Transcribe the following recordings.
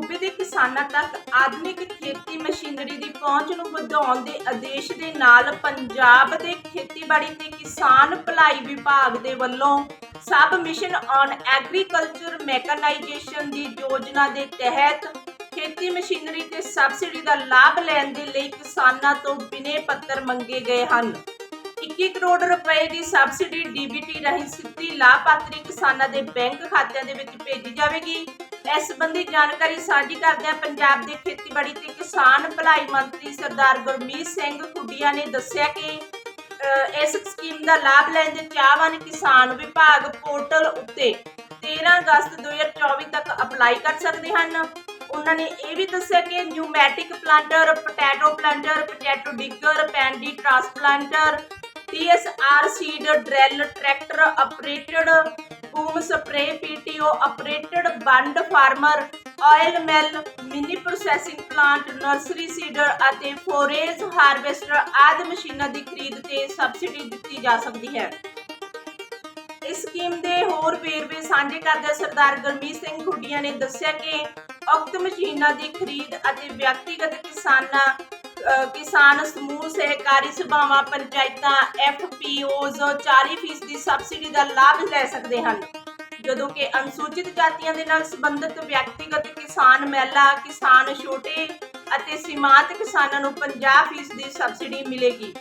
ਸੂਬੇ ਦੇ ਕਿਸਾਨਾਂ ਤੱਕ ਆਧੁਨਿਕ ਖੇਤੀ ਮਸ਼ੀਨਰੀ ਦੀ ਪਹੁੰਚ ਨੂੰ ਵਧਾਉਣ ਦੇ ਉਦੇਸ਼ ਦੇ ਨਾਲ ਪੰਜਾਬ ਦੇ ਖੇਤੀਬਾੜੀ ਤੇ ਕਿਸਾਨ ਭਲਾਈ ਵਿਭਾਗ ਦੇ ਵੱਲੋਂ sub mission on agriculture mechanisation ਦੀ ਯੋਜਨਾ ਦੇ ਤਹਿਤ ਖੇਤੀ ਮਸ਼ੀਨਰੀ ਤੇ ਸਬਸਿਡੀ ਦਾ ਲਾਭ ਲੈਣ ਦੇ ਲਈ ਕਿਸਾਨਾਂ ਤੋਂ ਬਿਨੇ ਪੱਤਰ ਮੰਗੇ ਗਏ ਹਨ। 21 ਕਰੋੜ ਰੁਪਏ ਦੀ ਸਬਸਿਡੀ ਡੀਬੀਟੀ ਰਾਹੀਂ ਸਿੱਧੀ ਲਾਭਪਾਤਰੀ ਕਿਸਾਨਾਂ ਦੇ ਬੈਂਕ ਖਾਤਿਆਂ ਦੇ ਵਿੱਚ ਭੇਜੀ ਜਾਵੇਗੀ। ਇਸ ਸੰਬੰਧੀ ਜਾਣਕਾਰੀ ਸਾਂਝੀ ਕਰਦਿਆਂ ਪੰਜਾਬ ਦੇ ਖੇਤੀਬਾੜੀ ਤੇ ਕਿਸਾਨ ਭਲਾਈ ਮੰਤਰੀ ਸਰਦਾਰ ਗੁਰਮੀਤ ਸਿੰਘ ਖੁੱਡੀਆਂ ਨੇ ਦੱਸਿਆ ਕਿ ਅ, ਇਸ ਸਕੀਮ ਦਾ ਲਾਭ ਲੈਣ ਦੇ ਚਾਹਵਾਨ ਕਿਸਾਨ ਵਿਭਾਗ ਪੋਰਟਲ ਉੱਤੇ 13 ਅਗਸਤ 2024 ਤੱਕ ਅਪਲਾਈ ਕਰ ਸਕਦੇ ਹਨ। ਉਹਨਾਂ ਨੇ ਇਹ ਵੀ ਦੱਸਿਆ ਕਿ pneumatic planter potato planter potato digger paddy transplanter TSR seed drill tractor operated boom spray PTO operated bund former, oil mill, mini processing plant, nursery seeder ਅਤੇ ਫੋਰੇਜ ਹਾਰਵੈਸਟਰ ਆਦਿ ਮਸ਼ੀਨਾਂ ਦੀ ਖਰੀਦ ਤੇ ਸਬਸਿਡੀ ਦਿੱਤੀ ਜਾ ਸਕਦੀ ਹੈ। ਇਸ ਸਕੀਮ ਦੇ ਹੋਰ ਵੇਰਵੇ ਸਾਂਝੇ ਕਰਦਿਆਂ ਸਰਦਾਰ ਗੁਰਮੀਤ ਸਿੰਘ ਖੁੱਡੀਆਂ ਨੇ ਦੱਸਿਆ ਕਿ ਉਕਤ ਮਸ਼ੀਨਾਂ ਦੀ ਖਰੀਦ ਅਤੇ ਵਿਅਕਤੀਗਤ ਕਿਸਾਨਾਂ ਕਿਸਾਨ ਸਮੂਹ ਸਹਿਕਾਰੀ ਸਭਾਵਾਂ, ਪੰਚਾਇਤਾਂ ਐਫਪੀਓਜ਼ 40% ਦੀ ਸਬਸਿਡੀ ਦਾ ਲਾਭ ਲੈ ਸਕਦੇ ਹਨ। ਜਦੋਂ ਕਿ ਅਨੁਸੂਚਿਤ ਜਾਤੀਆਂ ਦੇ ਨਾਲ ਸੰਬੰਧਿਤ ਵਿਅਕਤੀਗਤ ਕਿਸਾਨ ਮਹਿਲਾ, ਕਿਸਾਨ ਛੋਟੇ ਅਤੇ ਸੀਮਾਂਤ ਕਿਸਾਨਾਂ ਨੂੰ 50% ਦੀ ਸਬਸਿਡੀ ਮਿਲੇਗੀ।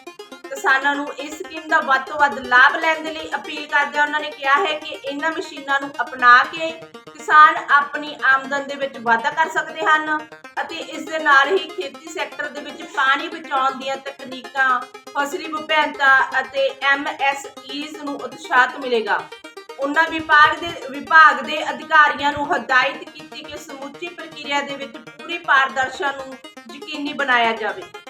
ਕਿਸਾਨਾਂ ਨੂੰ ਇਸ ਸਕੀਮ ਦਾ ਵੱਧ ਤੋਂ ਵੱਧ ਲਾਭ ਲੈਣ ਦੇ ਲਈ ਅਪੀਲ ਕਰਦੇ ਉਹਨਾਂ ਨੇ ਕਿਹਾ ਹੈ ਕਿ ਇਹਨਾਂ ਮਸ਼ੀਨਾਂ ਨੂੰ ਅਪਣਾ ਕੇ ਕਿਸਾਨ ਆਪਣੀ ਆਮਦਨ ਦੇ ਵਿੱਚ ਵਾਧਾ ਕਰ ਸਕਦੇ ਹਨ ਅਤੇ ਇਸ ਦੇ ਨਾਲ ਹੀ ਖੇਤੀ ਸੈਕਟਰ ਦੇ ਪਾਣੀ ਬਚਾਉਣ ਦੀਆਂ ਤਕਨੀਕਾਂ, ਫਸਲੀ ਵਿਭਿੰਨਤਾ ਅਤੇ ਐਮਐਸਈਜ਼ ਨੂੰ ਉਤਸ਼ਾਹਤ ਮਿਲੇਗਾ। ਉਹਨਾਂ ਵਿਭਾਗ ਦੇ ਵਿਭਾਗ ਦੇ ਅਧਿਕਾਰੀਆਂ ਨੂੰ ਹਦਾਇਤ ਕੀਤੀ ਕਿ ਸਮੁੱਚੀ ਪ੍ਰਕਿਰਿਆ ਦੇ ਵਿੱਚ ਪੂਰੀ ਪਾਰਦਰਸ਼ਤਾ ਨੂੰ ਯਕੀਨੀ ਬਣਾਇਆ ਜਾਵੇ।